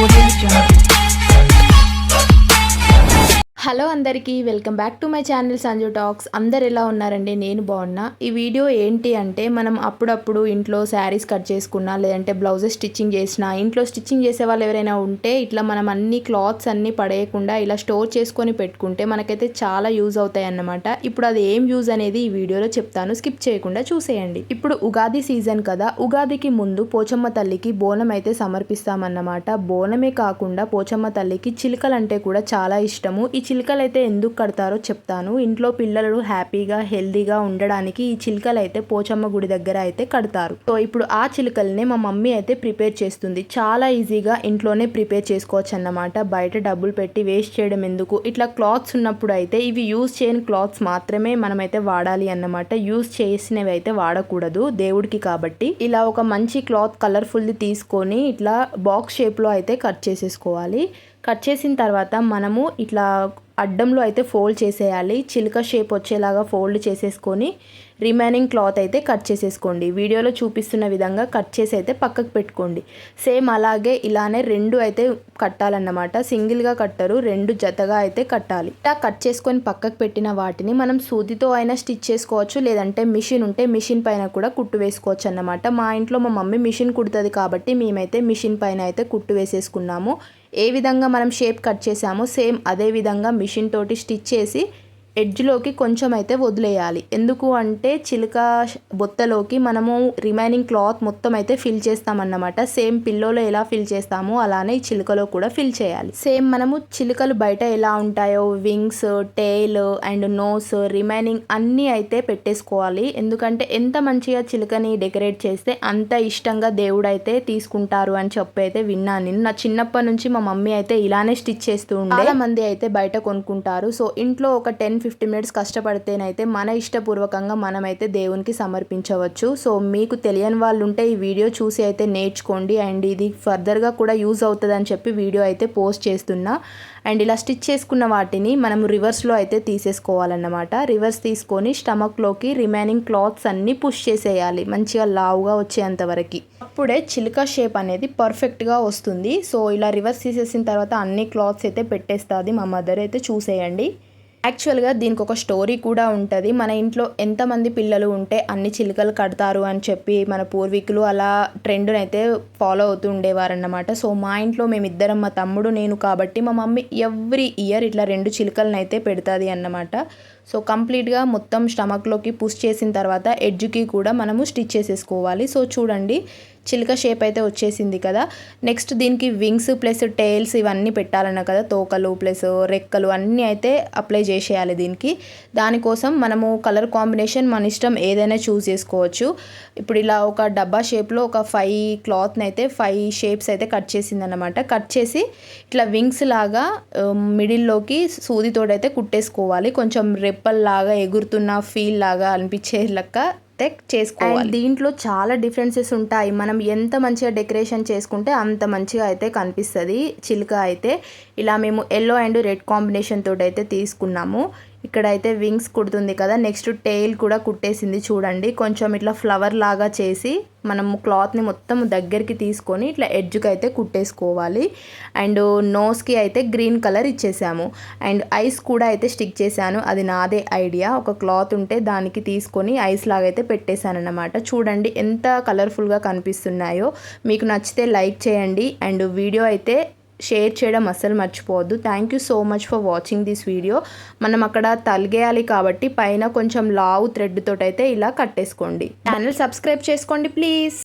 我真的喜 hello అందరికీ welcome back to my channel Sanju talks. అందరు ఎలా ఉన్నారండి? నేను బాగున్నా. ఈ వీడియో ఏంటి అంటే మనం అప్పుడప్పుడు ఇంట్లో శారీస్ కట్ చేసుకున్నా లేదంటే బ్లౌజెస్ స్టిచ్చింగ్ చేసినా ఇంట్లో స్టిచ్చింగ్ చేసే వాళ్ళు ఎవరైనా ఉంటే ఇట్లా మనం అన్ని క్లాత్స్ అన్ని పడేయకుండా ఇలా స్టోర్ చేసుకొని పెట్టుకుంటే మనకైతే చాలా యూజ్ అవుతాయి అన్నమాట ఇప్పుడు అది ఏం యూజ్ అనేది ఈ వీడియోలో చెప్తాను. స్కిప్ చేయకుండా చూసేయండి. ఇప్పుడు ఉగాది సీజన్ కదా. ఉగాదికి ముందు పోచమ్మ తల్లికి బోనం అయితే సమర్పిస్తామన్నమాట. బోనమే కాకుండా పోచమ్మ తల్లికి చిలుకలు అంటే కూడా చాలా ఇష్టము. ఈ చిలుకలు అయితే ఎందుకు కడతారో చెప్తాను. ఇంట్లో పిల్లలు హ్యాపీగా హెల్దీగా ఉండడానికి ఈ చిలుకలు అయితే పోచమ్మ గుడి దగ్గర అయితే కడతారు. సో ఇప్పుడు ఆ చిలుకల్నే మా మమ్మీ అయితే ప్రిపేర్ చేస్తుంది. చాలా ఈజీగా ఇంట్లోనే ప్రిపేర్ చేసుకోవచ్చు అన్నమాట బయట డబ్బులు పెట్టి వేస్ట్ చేయడం ఎందుకు? ఇట్లా క్లాత్స్ ఉన్నప్పుడు అయితే ఇవి యూజ్ చేయని క్లాత్స్ మాత్రమే మనమైతే వాడాలి అన్నమాట. యూజ్ చేసినవి అయితే వాడకూడదు దేవుడికి కాబట్టి. ఇలా ఒక మంచి క్లాత్ కలర్ఫుల్ది తీసుకొని ఇట్లా బాక్స్ షేప్లో అయితే కట్ చేసేసుకోవాలి. కట్ చేసిన తర్వాత మనము ఇట్లా అడ్డంలో అయితే ఫోల్డ్ చేసేయాలి. చిలుక షేప్ వచ్చేలాగా ఫోల్డ్ చేసేసుకొని రిమైనింగ్ క్లాత్ అయితే కట్ చేసేసుకోండి. వీడియోలో చూపిస్తున్న విధంగా కట్ చేసి అయితే పక్కకు పెట్టుకోండి. సేమ్ అలాగే ఇలానే రెండు అయితే కట్టాలన్నమాట. సింగిల్గా కట్టరు రెండు జతగా అయితే కట్టాలి. ఇలా కట్ చేసుకొని పక్కకు పెట్టిన వాటిని మనం సూదితో అయినా స్టిచ్ చేసుకోవచ్చు. లేదంటే మిషన్ ఉంటే మిషన్ పైన కూడా కుట్టు వేసుకోవచ్చు అన్నమాట మా ఇంట్లో మా మమ్మీ మిషన్ కుడుతుంది కాబట్టి మేమైతే మిషన్ పైన అయితే కుట్టు వేసేసుకున్నాము. ఏ విధంగా మనం షేప్ కట్ చేసామో సేమ్ అదే విధంగా మిషన్ మిషన్ తోటి స్టిచ్ చేసి ఎడ్జ్లోకి కొంచెం అయితే వదిలేయాలి. ఎందుకు అంటే చిలుక బొత్తలోకి మనము రిమైనింగ్ క్లాత్ మొత్తం అయితే ఫిల్ చేస్తామన్నమాట. సేమ్ పిల్లోలో ఎలా ఫిల్ చేస్తామో అలానే ఈ చిలుకలో కూడా ఫిల్ చేయాలి. సేమ్ మనము చిలుకలు బయట ఎలా ఉంటాయో wings tail and nose remaining అన్నీ అయితే పెట్టేసుకోవాలి. ఎందుకంటే ఎంత మంచిగా చిలుకని డెకరేట్ చేస్తే అంత ఇష్టంగా దేవుడు అయితే తీసుకుంటారు అని చెప్పి అయితే విన్నాను నేను. నా చిన్నప్పటి నుంచి మా మమ్మీ అయితే ఇలానే స్టిచ్ చేస్తూ ఉండే. చాలా మంది అయితే బయట కొనుక్కుంటారు. సో ఇంట్లో ఒక టెన్ ఫిఫ్టీ మినిట్స్ కష్టపడితేనైతే మన ఇష్టపూర్వకంగా మనమైతే దేవునికి సమర్పించవచ్చు. సో మీకు తెలియని వాళ్ళు ఉంటే ఈ వీడియో చూసి అయితే నేర్చుకోండి. అండ్ ఇది ఫర్దర్గా కూడా యూజ్ అవుతుంది అని చెప్పి వీడియో అయితే పోస్ట్ చేస్తున్నా. అండ్ ఇలా స్టిచ్ చేసుకున్న వాటిని మనం రివర్స్లో అయితే తీసేసుకోవాలన్నమాట. రివర్స్ తీసుకొని స్టమక్లోకి రిమైనింగ్ క్లాత్స్ అన్నీ పుష్ చేసేయాలి. మంచిగా లావుగా వచ్చేంత వరకు. అప్పుడే చిలుక షేప్ అనేది పర్ఫెక్ట్గా వస్తుంది. సో ఇలా రివర్స్ తీసేసిన తర్వాత అన్ని క్లాత్స్ అయితే పెట్టేస్తుంది మా మదర్ అయితే చూసేయండి. యాక్చువల్గా దీనికి ఒక స్టోరీ కూడా ఉంటుంది. మన ఇంట్లో ఎంతమంది పిల్లలు ఉంటే అన్ని చిలుకలు కడతారు అని చెప్పి మన పూర్వీకులు అలా ట్రెండ్ని అయితే ఫాలో అవుతూ ఉండేవారన్నమాట. సో మా ఇంట్లో మేమిద్దరం మా తమ్ముడు నేను కాబట్టి మా మమ్మీ ఎవ్రీ ఇయర్ ఇట్లా రెండు చిలుకలను అయితే పెడుతుంది అన్నమాట. సో కంప్లీట్గా మొత్తం స్టమక్లోకి పుష్ చేసిన తర్వాత ఎడ్జ్కి కూడా మనము స్టిచ్ చేసేసుకోవాలి. సో చూడండి చిలుక షేప్ అయితే వచ్చేసింది కదా. నెక్స్ట్ దీనికి వింగ్స్ ప్లస్ టైల్స్ ఇవన్నీ పెట్టాలన్న కదా. తోకలు ప్లస్ రెక్కలు అన్నీ అయితే అప్లై చేసేయాలి దీనికి. దానికోసం మనము కలర్ కాంబినేషన్ మన ఇష్టం ఏదైనా చూస్ చేసుకోవచ్చు. ఇప్పుడు ఇలా ఒక డబ్బా షేప్లో ఒక ఫైవ్ క్లాత్ని అయితే ఫైవ్ షేప్స్ అయితే కట్ చేసిందనమాట కట్ చేసి ఇట్లా వింగ్స్ లాగా um, మిడిల్లోకి సూదితోడైతే కుట్టేసుకోవాలి. కొంచెం రెప్పల్లాగా ఎగురుతున్న ఫీల్ లాగా అనిపించే లెక్క అయితే చేసుకోవాలి. దీంట్లో చాలా డిఫరెన్సెస్ ఉంటాయి. మనం ఎంత మంచిగా డెకరేషన్ చేసుకుంటే అంత మంచిగా అయితే కనిపిస్తుంది. చిలుక అయితే ఇలా మేము ఎల్లో అండ్ రెడ్ కాంబినేషన్ తోటి అయితే తీసుకున్నాము. ఇక్కడైతే వింగ్స్ కుడుతుంది కదా. నెక్స్ట్ టెయిల్ కూడా కుట్టేసింది చూడండి. కొంచెం ఇట్లా ఫ్లవర్ లాగా చేసి మనము క్లాత్ని మొత్తం దగ్గరికి తీసుకొని ఇట్లా ఎడ్జ్కి అయితే కుట్టేసుకోవాలి. అండ్ నోస్కి అయితే గ్రీన్ కలర్ ఇచ్చేసాము. అండ్ ఐస్ కూడా అయితే స్టిక్ చేశాను. అది నాదే ఐడియా ఒక క్లాత్ ఉంటే దానికి తీసుకొని ఐస్ లాగా అయితే పెట్టేశాను అనమాట చూడండి ఎంత కలర్ఫుల్గా కనిపిస్తున్నాయో. మీకు నచ్చితే లైక్ చేయండి. అండ్ వీడియో అయితే షేర్ చేయడం అస్సలు మర్చిపోవద్దు. Thank you so much for watching this video మనం అక్కడ తలిగేయాలి కాబట్టి పైన కొంచెం లావు థ్రెడ్ తోటైతే ఇలా కట్టేసుకోండి. ఛానల్ సబ్స్క్రైబ్ చేసుకోండి ప్లీజ్